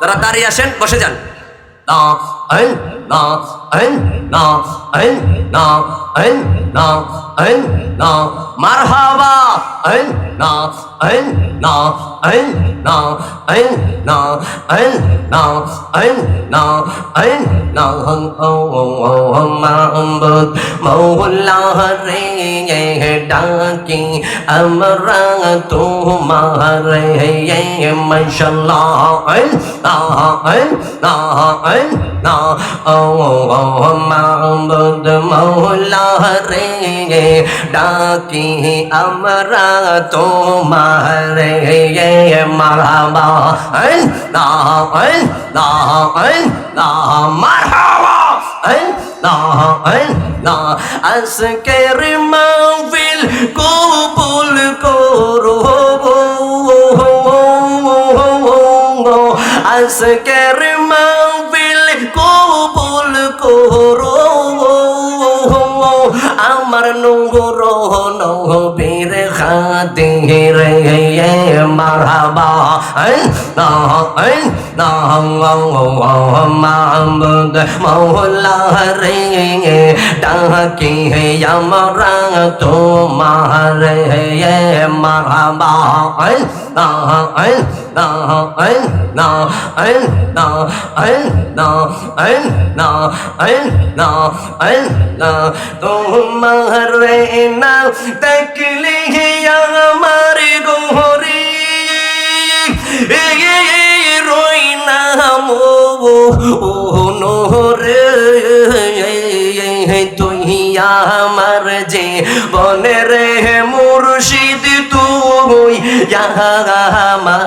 তারা দাঁড়িয়ে আসেন বসে যান। মারহাবা ডাকি আমরা তোমার মশলা না না না মামদ মৌলা রে ডাকি আমরা তোমার মারাবা না না না মারহাবা না না আজকে মাহফিল কবুল করো আজকে দিহির মারহাবা মাহমুদ মৌলা রে ডাকি আমরা তোমার মারহাবা তোমার না তকলি আমার গোহরি রই নাম ও নোরে তুই আমার যে বনে রে জাহামা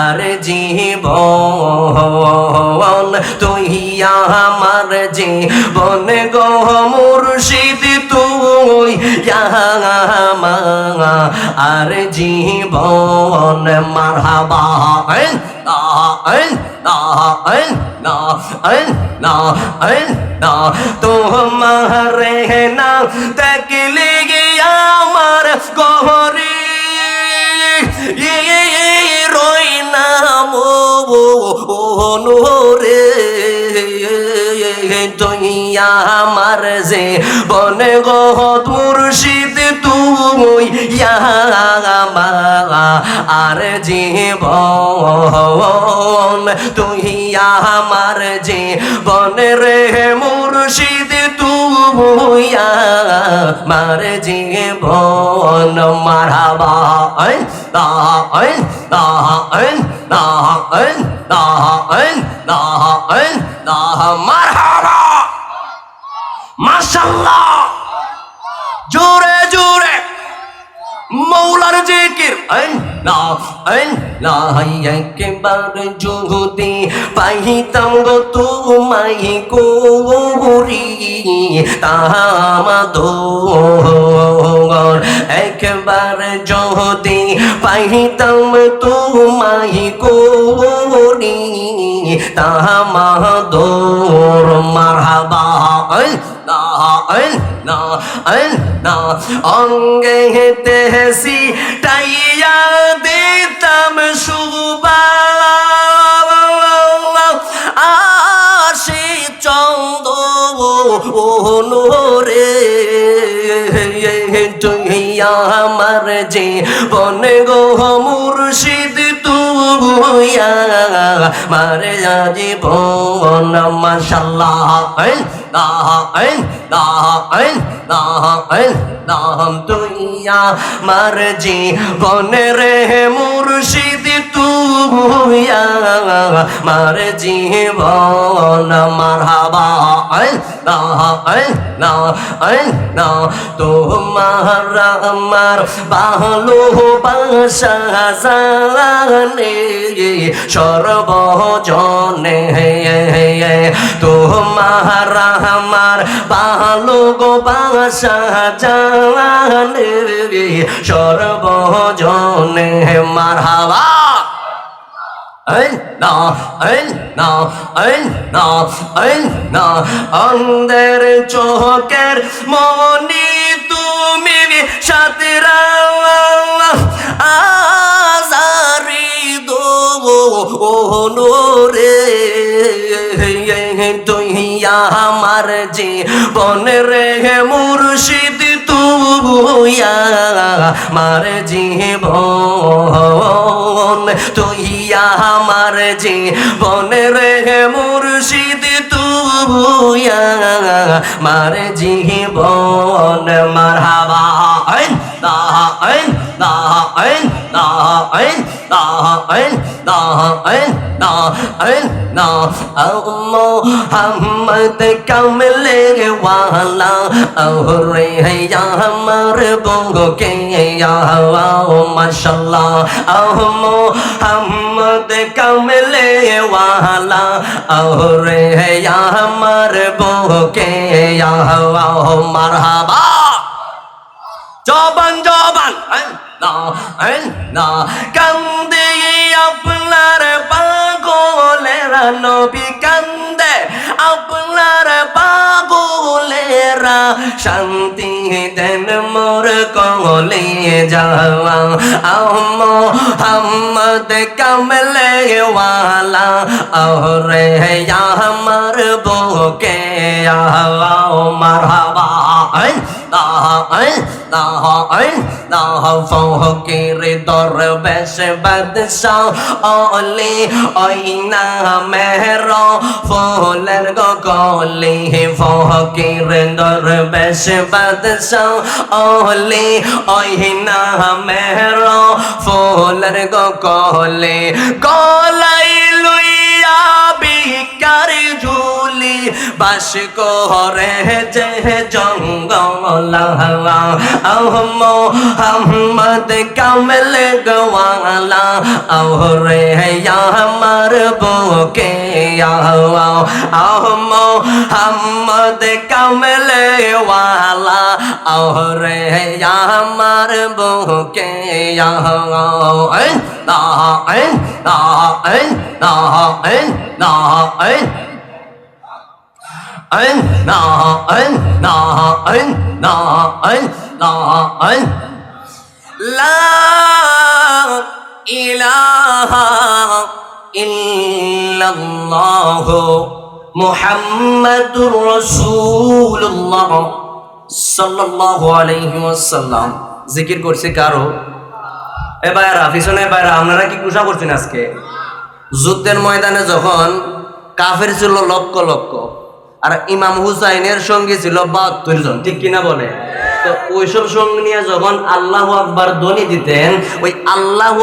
আর জীবন তুই আমার জীবন গো মুর্শিদ, তুই জাহামা আর জীবন মারহাবা। তোমার না তকলে গিয়া আমার গহরে রই নাম রে তুই আমার যে বনে গহ মুর্শিদ তুই আমার জীবন, তুই আমার জীবন রে মুর্শিদ তুয়া আমার জীবন। মারাবা আইন দা আইন দা আইন দা আইন দা আইন দা আইন দা মারহাবা। মাশাআল্লাহ। জোরে জোরে। মৌলার জিকির আইন না আল্লাহ একবার যদি পাইতাম গো তোমাই কোরি তাহামাদর একবার যদি পাইতাম তোমাই কোরি তাহামাদর মারহাবা অঙ্গে হেতে হেসি টাই রে আমার যে বন গো মুর্শিদ তুই মারে জীবন মাশাল্লাহ না না না নাম তুইয়া মার জীবন রে মুর্শিদ তুইয়া মার জীবন মারহাবা না না না তোমার আমার ভালো বাসা জানে সর্বজনে তোমার আমার আমার ভালো গো বাসা জানের সর্বজনে মার হাওয়া অন্ধের চোখের মনি তুমি সাথে আজারি দো ও রে তুই আমার জীবন রে মুর্শিদ তুইয়া আমার জীবন। তুই আমার জীবন রে মুর্শিদ তুইয়া আমার জীবন। মারহাবা, আইন আইন। দা আইন দা আইন দা আইন দা আইন দা আইন দা মোহাম্মদ কমলে वाला और है या हमर बोगे या माशाल्लाह ओ मोहम्मद कमले वाला और है या हमर बोगे या मरहबा জবান জবান কান্দে আপনার পাগলেরা নবী, কান্দে আপনার পাগলেরা শান্তি দেন মোর কলে যাওয়া। আম হাম্মদ কামলে ওয়ালা ওরে আমার বকে মারহাবা। আই আই না না না ফকির দরবেশ বাদশাহ অলি ওই না মেহর, ফুলের গলি ফকির দরবেশ বাদশাহ অলি ওই না মেহর, ফুলের গলি গলাই বাস করে যে জঙ্গল মোহাম্মদ কমল গওয়ালা রে আমার বুকে মোহাম্মদ কমল ওয়ালা। রে আমার বুকে না না না না ein na ein na ein na ein na জিকির করছে কারও? এ ভাইরা পিছনে ভাইরা আপনারা কি কুশা করছেন আজকে? যুদ্ধের ময়দানে যখন কাফের ছিল লক্ষ লক্ষ আর ইমাম হুসাইনের সঙ্গে ছিল বাহাত্তর জন, ঠিক কিনা বলে? তো ওইসব সঙ্গে নিয়ে যখন আল্লাহ আকবার ধ্বনি দিতেন, ওই আল্লাহ